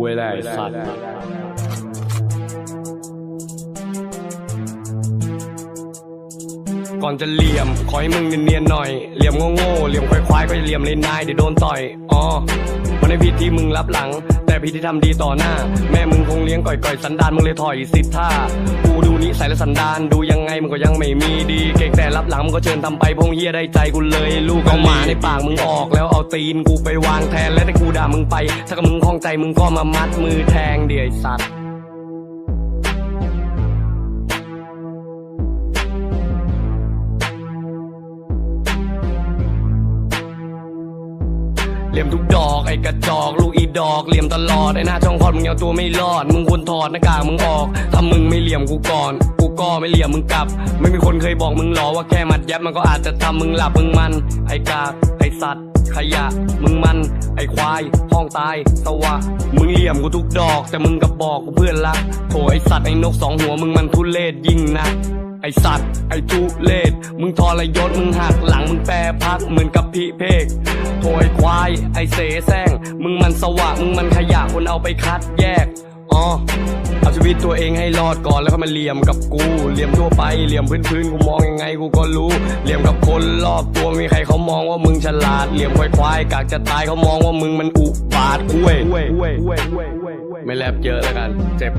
คุยแหละไอ้สัตว์ก่อนจะเหลี่ยม ขอให้มึงเนียนๆหน่อย เหลี่ยมโง่ๆเหลี่ยมควายๆก็อย่าเหลี่ยมเลยนายเดี๋ยวโดนต่อยอ๋อมันในผิดที่มึงรับหลัง แต่ผิดที่ทำดีต่อหน้า แม่มึงคงเลี้ยงก่อยๆสันดานมึงเลยถอยสิทธากูดูนิ สัยและสันดานดูยังไงมันก็ยังไม่มีดี เก่งแต่รับหลังมันก็เชิญทำไปพงเฮียได้ใจกูเลย ลูกเอาหมาในปากมึงออก แล้วเอาตีนกูไปวางแทนและถ้ากูด่ามึงไป ถ้ากับมึงคล้องใจมึงก็มามัดมือแทงเดี๋ยวไอ้สัตว์ เหลี่ยมทุกดอกไอ้กระจอกลูกอีดอกเหลี่ยมตลอดไอ้หน้าช่องคลอดมึงยังตัวไม่รอดมึงควรถอดหน้ากากมึงออกถ้ามึงไม่เหลี่ยมกูก่อนกูก็ไม่เหลี่ยมมึงกลับ ไม่มีคนเคยบอกมึงหรอว่าแค่มัดยับมันก็อาจจะทำมึงหลับมึงมัน ไอ้กาไอ้สัตว์ขยะมึงมัน ไอ้ควายห้องตายสวะมึงเหลี่ยมกูทุกดอก แต่มึงกับบอกกูเพื่อนรักโถไอ้สัตว์ไอ้นกสองหัวมึงมันทุเลศยิ่งนักไอสัตว์ ไอทุเลศมึงทรยศมึงหักหลังมึงแปรพักเหมือนกับพี่เพก โถยควาย ไอเสแสร้งมึงมันสวะมึงมันขยะคนเอาไปคัดแยกอ๋อเอาชีวิตตัวเองให้รอดก่อนแล้วก็มาเหลี่ยมกับกูเหลี่ยมทั่วไปเหลี่ยมพื้นๆกูมองยังไงกูก็รู้เหลี่ยมกับคนรอบตัวมีใครเขามองว่ามึงฉลาดเหลี่ยมควายควายๆกากจะตายเขามองว่ามึงมันอุบาทกล้วยไม่แลบเยอะแล้วกันเจ็บ